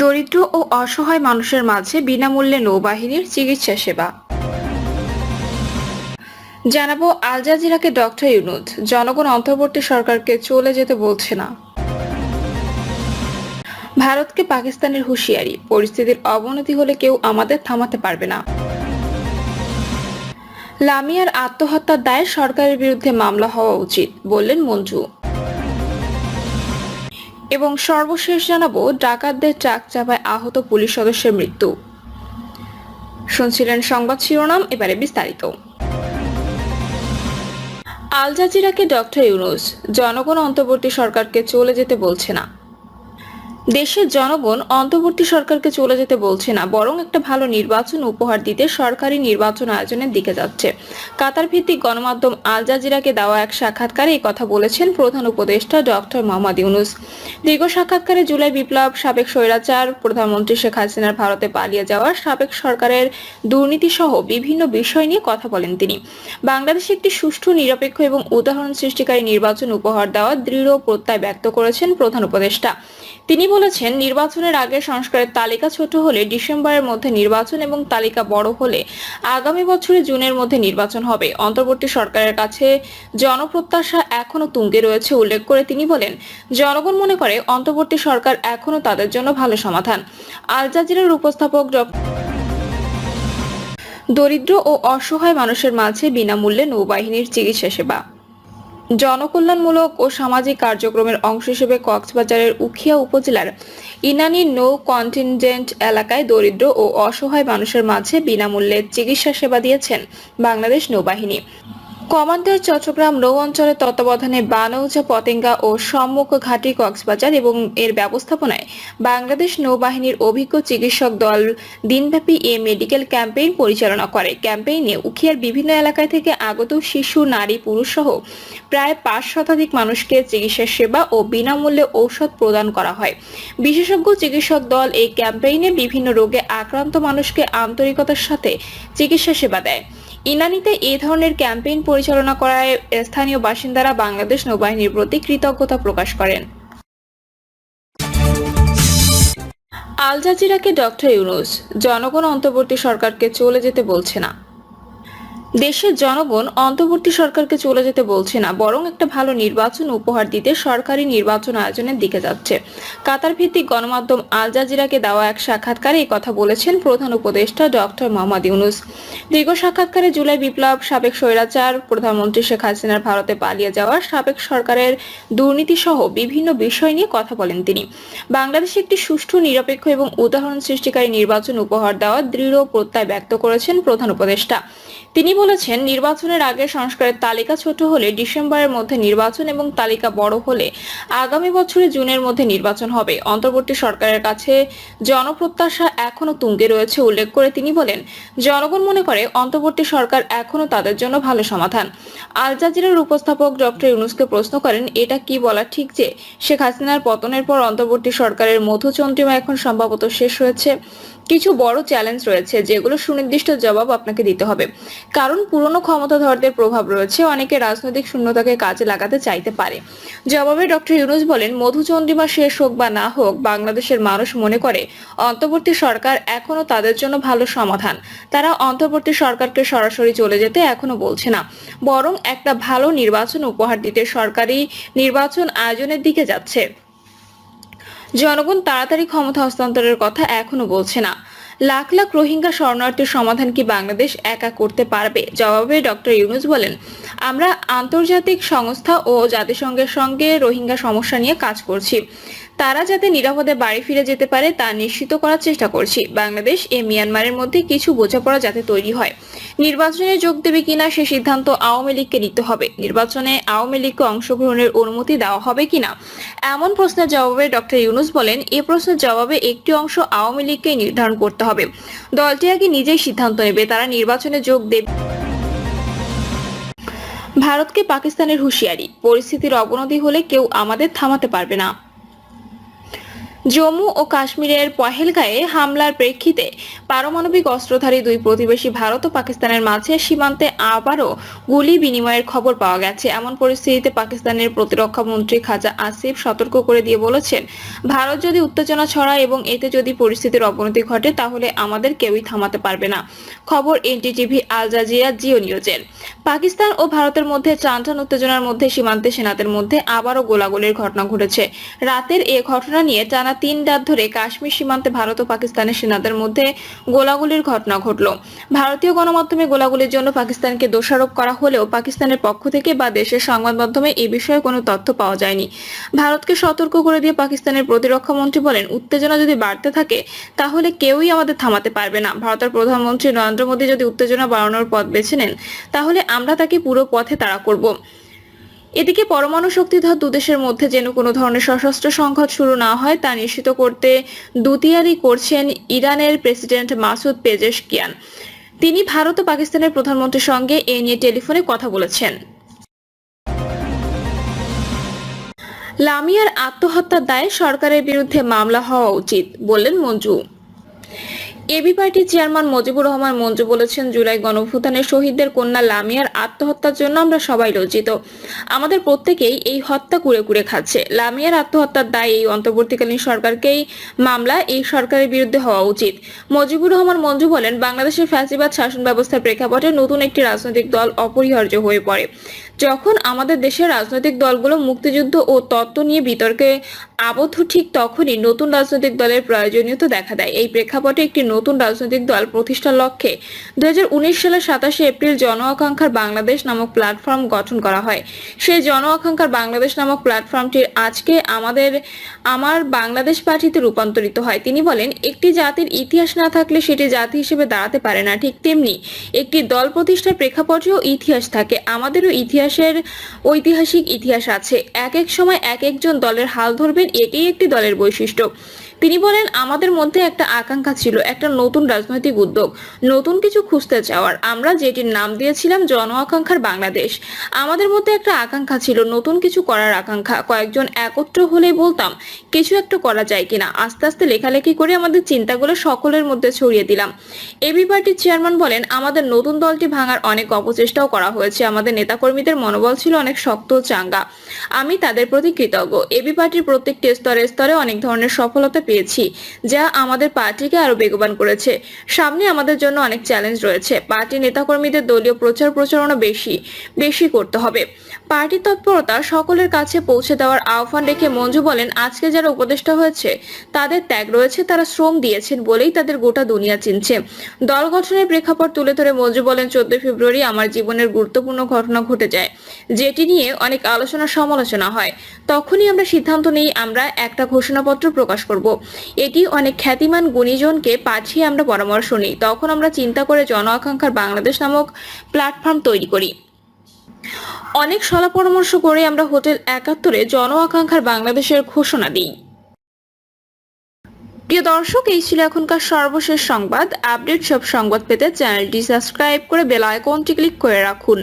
দরিদ্র ও অসহায় মানুষের মাঝে বিনামূল্যে নৌবাহিনীর চিকিৎসা সেবা। জানাব আল জাজিরাকে ডক্টর ইউনুদ। জনগণ অন্তর্বর্তী সরকারকে চলে যেতে বলছে না। ভারতকে পাকিস্তানের হুঁশিয়ারি। পরিস্থিতির অবনতি হলে কেউ আমাদের থামাতে পারবে না। লামিয়ার আত্মহত্যার দায়ে সরকারের বিরুদ্ধে মামলা হওয়া উচিত, বললেন মঞ্জু। এবং সর্বশেষ জানাব, ডাকাতদের ট্রাক চাপায় আহত পুলিশ সদস্যের মৃত্যু। শুনছিলেন সংবাদ শিরোনাম, এবারে বিস্তারিত। আল জাজিরাকে ডক্টর ইউনুস, জনগণ অন্তর্বর্তী সরকারকে চলে যেতে বলছে না। দেশের জনগণ অন্তর্বর্তী সরকারকে চলে যেতে বলছে না, বরং একটা ভালো নির্বাচন উপহার দিতে সরকারি নির্বাচন আয়োজনের দিকে যাচ্ছে। কাতার ভিত্তিক গণমাধ্যম আল জাজিরাকে দেওয়া এক সাক্ষাৎকারে এই কথা বলেছেন প্রধান উপদেষ্টা ডক্টর মোহাম্মদ ইউনুস। দীর্ঘ সাক্ষাৎকারে জুলাই বিপ্লব, সাবেক স্বৈরাচার, প্রধানমন্ত্রী শেখ হাসিনার ভারতে পালিয়ে যাওয়া, সাবেক সরকারের দুর্নীতি সহ বিভিন্ন বিষয় নিয়ে কথা বলেন তিনি। বাংলাদেশে একটি সুষ্ঠু, নিরপেক্ষ এবং উদাহরণ সৃষ্টিকারী নির্বাচন উপহার দেওয়ার দৃঢ় প্রত্যয় ব্যক্ত করেছেন প্রধান উপদেষ্টা। তিনি বলেছেন, নির্বাচনের আগে সংস্কারের তালিকা ছোট হলে ডিসেম্বরের মধ্যে নির্বাচন এবং তালিকা বড় হলে আগামী বছরে জুনের মধ্যে নির্বাচন হবে। অন্তর্বর্তী সরকারের কাছে জনপ্রত্যাশা এখনও তুঙ্গে রয়েছে উল্লেখ করে তিনি বলেন, জনগণ মনে করে অন্তর্বর্তী সরকার এখনও তাদের জন্য ভালো সমাধান। আল জাজিরার উপস্থাপক দরিদ্র ও অসহায় মানুষের মাঝে বিনামূল্যে নৌবাহিনীর চিকিৎসা সেবা। জনকল্যাণমূলক ও সামাজিক কার্যক্রমের অংশ হিসেবে কক্সবাজারের উখিয়া উপজেলার ইনানি নৌ কন্টিনজেন্ট এলাকায় দরিদ্র ও অসহায় মানুষের মাঝে বিনামূল্যে চিকিৎসা সেবা দিয়েছেন বাংলাদেশ নৌবাহিনী। কমান্ডার চট্টগ্রাম নৌ অঞ্চলের তত্ত্বাবধানে বানৌজা, পতেঙ্গা ও সম্মুখ ঘাটি কক্সবাজার এবং এর ব্যবস্থাপনায় বাংলাদেশ নৌবাহিনীর অভিজ্ঞ চিকিৎসক দল দিনব্যাপী এ মেডিকেল ক্যাম্পেইন পরিচালনা করে। ক্যাম্পেইনে উখিয়ার বিভিন্ন এলাকায় থেকে আগত শিশু, নারী, পুরুষ সহ প্রায় পাঁচ শতাধিক মানুষকে চিকিৎসা সেবা ও বিনামূল্যে ঔষধ প্রদান করা হয়। বিশেষজ্ঞ চিকিৎসক দল এই ক্যাম্পেইনে বিভিন্ন রোগে আক্রান্ত মানুষকে আন্তরিকতার সাথে চিকিৎসা সেবা দেয়। ইনানিতে এ ধরনের ক্যাম্পেইন পরিচালনা করায় স্থানীয় বাসিন্দারা বাংলাদেশ নৌবাহিনীর প্রতি কৃতজ্ঞতা প্রকাশ করেন। আল জাজিরাকে ডক্টর ইউনুস, জনগণ অন্তর্বর্তী সরকারকে চলে যেতে বলছে না। দেশের জনগণ অন্তর্বর্তী সরকারকে চলে যেতে বলছে না, বরং একটা ভালো নির্বাচন উপহার দিতে সরকারি নির্বাচন আয়োজনের দিকে যাচ্ছে। কাতার ভিত্তিক গণমাধ্যম আল জাজিরাকে দেওয়া এক সাক্ষাৎকারে এই কথা বলেছেন প্রধান উপদেষ্টা ডক্টর মোহাম্মদ ইউনুস। দীর্ঘ সাক্ষাৎকারে জুলাই বিপ্লব, সাবেক স্বৈরাচার, প্রধানমন্ত্রী শেখ হাসিনার ভারতে পালিয়ে যাওয়া, সাবেক সরকারের দুর্নীতি সহ বিভিন্ন বিষয় নিয়ে কথা বলেন তিনি। বাংলাদেশে একটি সুষ্ঠু, নিরপেক্ষ এবং উদাহরণ সৃষ্টিকারী নির্বাচন উপহার দেওয়ার দৃঢ় প্রত্যয় ব্যক্ত করেছেন প্রধান উপদেষ্টা। তিনি বলেছেন, নির্বাচনের আগে সংস্কারের তালিকা ছোট হলে ডিসেম্বরের মধ্যে নির্বাচন এবং তালিকা বড় হলে আগামী বছরে জুনের মধ্যে নির্বাচন হবে। অন্তর্বর্তী সরকারের কাছে জনপ্রত্যাশা এখনও তুঙ্গে রয়েছে উল্লেখ করে তিনি বলেন, জনগণ মনে করে অন্তর্বর্তী সরকার এখনও তাদের জন্য ভালো সমাধান। আল জাজিরার উপস্থাপক ডক্টর ইউনুসকে প্রশ্ন করেন, এটা কি বলা ঠিক যে শেখ হাসিনার পতনের পর অন্তর্বর্তী সরকারের মধুচন্দ্রিমা এখন সম্ভবত শেষ হয়েছে? কিছু বড় চ্যালেঞ্জ রয়েছে যেগুলো সুনির্দিষ্ট জবাব আপনাকে দিতে হবে। কারণ পুরনো ক্ষমতাধরদের প্রভাব রয়েছে, অনেকে রাজনৈতিক শূন্যতাকে কাজে লাগাতে চাইতে পারে। জবাবে ডক্টর ইউনুস বলেন, মধুচন্দ্রিমা শেষ হোক বা না হোক, বাংলাদেশের মানুষ মনে করে, অন্তর্বর্তী সরকার এখনও তাদের জন্য ভালো সমাধান। তারা অন্তর্বর্তী সরকারকে সরাসরি চলে যেতে এখনও বলছে না। বরং একটা ভালো নির্বাচন উপহার দিতে সরকারি নির্বাচন আয়োজনের দিকে যাচ্ছে। জনগণ তাড়াতাড়ি ক্ষমতা হস্তান্তরের কথা এখনও বলছে না। লাখ লাখ রোহিঙ্গা শরণার্থীর সমাধান কি বাংলাদেশ একা করতে পারবে? জবাবে ডক্টর ইউনুস বলেন, আমরা আন্তর্জাতিক সংস্থা ও জাতিসংঘের সঙ্গে রোহিঙ্গা সমস্যা নিয়ে কাজ করছি। তারা যাতে নিরাপদে বাড়ি ফিরে যেতে পারে তা নিশ্চিত করার চেষ্টা করছি। বাংলাদেশ এ মিয়ানমারের মধ্যে কিছু বোঝাপড়া যাতে তৈরি হয়। নির্বাচনে যোগ দেবে কিনা সে সিদ্ধান্ত আওয়ামী লীগকে নিতে হবে। নির্বাচনে আওয়ামী লীগকে অংশগ্রহণের অনুমতি দেওয়া হবে কিনা? এমন প্রশ্নের জবাবে ডক্টর ইউনুস বলেন, এ প্রশ্নের জবাবে একটি অংশ আওয়ামী লীগকেই নির্ধারণ করতে হবে। দলটি আগে নিজেই সিদ্ধান্ত নেবে, তারা নির্বাচনে যোগ দেবে। ভারতকে পাকিস্তানের হুঁশিয়ারি। পরিস্থিতির অবনতি হলে কেউ আমাদের থামাতে পারবে না। জম্মু ও কাশ্মীরের পহেলগাঁয়ে হামলার প্রেক্ষিতে পারমাণবিক অস্ত্রধারী দুই প্রতিবেশী ভারত ও পাকিস্তানের মাঝে সীমান্তে আবারও গুলি বিনিময়ের খবর পাওয়া গেছে। এমন পরিস্থিতিতে পাকিস্তানের প্রতিরক্ষা মন্ত্রী খাজা আসিফ সতর্ক করে দিয়ে বলেছেন, ভারত যদি উত্তেজনা ছড়ায় এবং এতে যদি পরিস্থিতির অবনতি ঘটে, তাহলে আমাদের কেউই থামাতে পারবে না। খবর এনটিটিভি, আল জাজিরা, জিও নিউজের। পাকিস্তান ও ভারতের মধ্যে টানটান উত্তেজনার মধ্যে সীমান্তে সেনাদের মধ্যে আবারও গোলাগুলির ঘটনা ঘটেছে। রাতের এ ঘটনা নিয়ে টানা তিন রাত ধরে কাশ্মীর সীমান্তে ভারত ও পাকিস্তানের সেনাদের মধ্যে গোলাগুলির ঘটনা ঘটল। ভারতীয় গণমাধ্যমে গোলাগুলির জন্য পাকিস্তানকে দোষারোপ করা হলেও পাকিস্তানের পক্ষ থেকে বা দেশের সংবাদ মাধ্যমে এ বিষয়ে কোনো তথ্য পাওয়া যায়নি। ভারতকে সতর্ক করে দিয়ে পাকিস্তানের প্রতিরক্ষা মন্ত্রী বলেন, উত্তেজনা যদি বাড়তে থাকে, তাহলে কেউই আমাদের থামাতে পারবে না। ভারতের প্রধানমন্ত্রী নরেন্দ্র মোদী যদি উত্তেজনা বাড়ানোর পথ বেছে নেন, তাহলে আমরা তাকে পুরো পথে তাড়া করব। এদিকে পরমাণু শক্তিধর দুদেশের মধ্যে যেন কোনো ধরনের সশস্ত্র সংঘাত শুরু না হয়, তা নিশ্চিত করতে দুতিয়ারি করছেন ইরানের প্রেসিডেন্ট মাসুদ পেজেশকিয়ান। তিনি ভারত ও পাকিস্তানের প্রধানমন্ত্রীর সঙ্গে এ নিয়ে টেলিফোনে কথা বলেছেন। লামিয়ার আত্মহত্যার দায়ে সরকারের বিরুদ্ধে মামলা হওয়া উচিত, বললেন মঞ্জু। এবি পার্টির চেয়ারম্যান মুজিবুর রহমান মঞ্জু বলেছেন, জুলাই গণভূতানের শহীদদের কন্যা লামিয়ার আত্মহত্যার জন্য আমরা সবাই লজ্জিত। আমাদের প্রত্যেকেই এই হত্যা কুড়ে কুড়ে খাচ্ছে। লামিয়ার আত্মহত্যার দায় এই অন্তর্বর্তীকালীন সরকারকেই মামলা এই সরকারের বিরুদ্ধে হওয়া উচিত। মুজিবুর রহমান মঞ্জু বলেন, বাংলাদেশের ফ্যাসিবাদ শাসন ব্যবস্থার প্রেক্ষাপটে নতুন একটি রাজনৈতিক দল অপরিহার্য হয়ে পড়ে। যখন আমাদের দেশের রাজনৈতিক দলগুলো মুক্তিযুদ্ধ ও তত্ত্ব নিয়ে বিতর্কে আবদ্ধ, ঠিক তখনই নতুন রাজনৈতিক দলের প্রয়োজনীয়তা দেখা দেয়। এই প্রেক্ষাপটে একটি নতুন রাজনৈতিক দল প্রতিষ্ঠার লক্ষ্যে দু হাজার উনিশ সালের সাতাশে এপ্রিল জন আকাঙ্ক্ষার বাংলাদেশ নামক প্ল্যাটফর্ম গঠন করা হয়। সেই জন আকাঙ্ক্ষার বাংলাদেশ নামক প্ল্যাটফর্মটির আজকে আমাদের, আমার বাংলাদেশ পার্টিতে রূপান্তরিত হয়। তিনি বলেন, একটি জাতির ইতিহাস না থাকলে সেটি জাতি হিসেবে দাঁড়াতে পারে না। ঠিক তেমনি একটি দল প্রতিষ্ঠার প্রেক্ষাপটেও ইতিহাস থাকে। আমাদেরও ইতিহাসের ঐতিহাসিক ইতিহাস আছে। এক এক সময় এক একজন দলের হাল ধরবেন এটি একটি দলের বৈশিষ্ট্য। তিনি বলেন, আমাদের মধ্যে একটা আকাঙ্ক্ষা ছিল, একটা নতুন রাজনৈতিক উদ্যোগ, নতুন কিছু খুঁজতে চাওয়ার। আমরা যেটির নাম দিয়েছিলাম জন আকাঙ্ক্ষার বাংলাদেশ। আমাদের মধ্যে একটা আকাঙ্ক্ষা ছিল, নতুন কিছু করার আকাঙ্ক্ষা। কয়েকজন একত্র হলে বলতাম, কিছু একটা করা যায় কিনা? আস্তে আস্তে লেখালেখি করে আমাদের চিন্তাগুলো সকলের মধ্যে ছড়িয়ে দিলাম। এবি পার্টির চেয়ারম্যান বলেন, আমাদের নতুন দলটি ভাঙার অনেক অপচেষ্টাও করা হয়েছে। আমাদের নেতাকর্মীদের মনোবল ছিল অনেক শক্ত চাঙ্গা। আমি তাদের প্রতি কৃতজ্ঞ। এবি পার্টির প্রত্যেকটি স্তরে স্তরে অনেক ধরনের সফলতা পেয়েছি, যা আমাদের পার্টিকে আরও বেগবান করেছে। সামনে আমাদের জন্য অনেক চ্যালেঞ্জ রয়েছে। পার্টি নেতাকর্মীদের দলীয় প্রচার প্রচারণা বেশি বেশি করতে হবে। পার্টি তৎপরতা সকলের কাছে পৌঁছে দেওয়ার আহ্বান রেখে মঞ্জু বলেন, আজকে যারা উপদেষ্টা হয়েছে, তাদের ত্যাগ রয়েছে, তারা শ্রম দিয়েছেন বলেই তাদের গোটা দুনিয়া চিনছে। দল গঠনের প্রেক্ষাপট তুলে ধরে মঞ্জু বলেন, চোদ্দই ফেব্রুয়ারি আমার জীবনের গুরুত্বপূর্ণ ঘটনা ঘটে যায়, যেটি নিয়ে অনেক আলোচনা সমালোচনা হয়। তখনই আমরা সিদ্ধান্ত নিই, আমরা একটা ঘোষণাপত্র প্রকাশ করব। এটি অনেক খ্যাতিমান গুণীজনকে পাঠিয়ে আমরা পরামর্শ নিই। তখন আমরা চিন্তা করে জন আকাঙ্ক্ষার বাংলাদেশ নামক প্ল্যাটফর্ম তৈরি করি। অনেক সলা পরামর্শ করে আমরা হোটেল একাত্তরে জন আকাঙ্ক্ষার বাংলাদেশের ঘোষণা দিই। প্রিয় দর্শক, এই ছিল এখনকার সর্বশেষ সংবাদ। আপডেট সব সংবাদ পেতে চ্যানেলটি সাবস্ক্রাইব করে বেল আইকনটি ক্লিক করে রাখুন।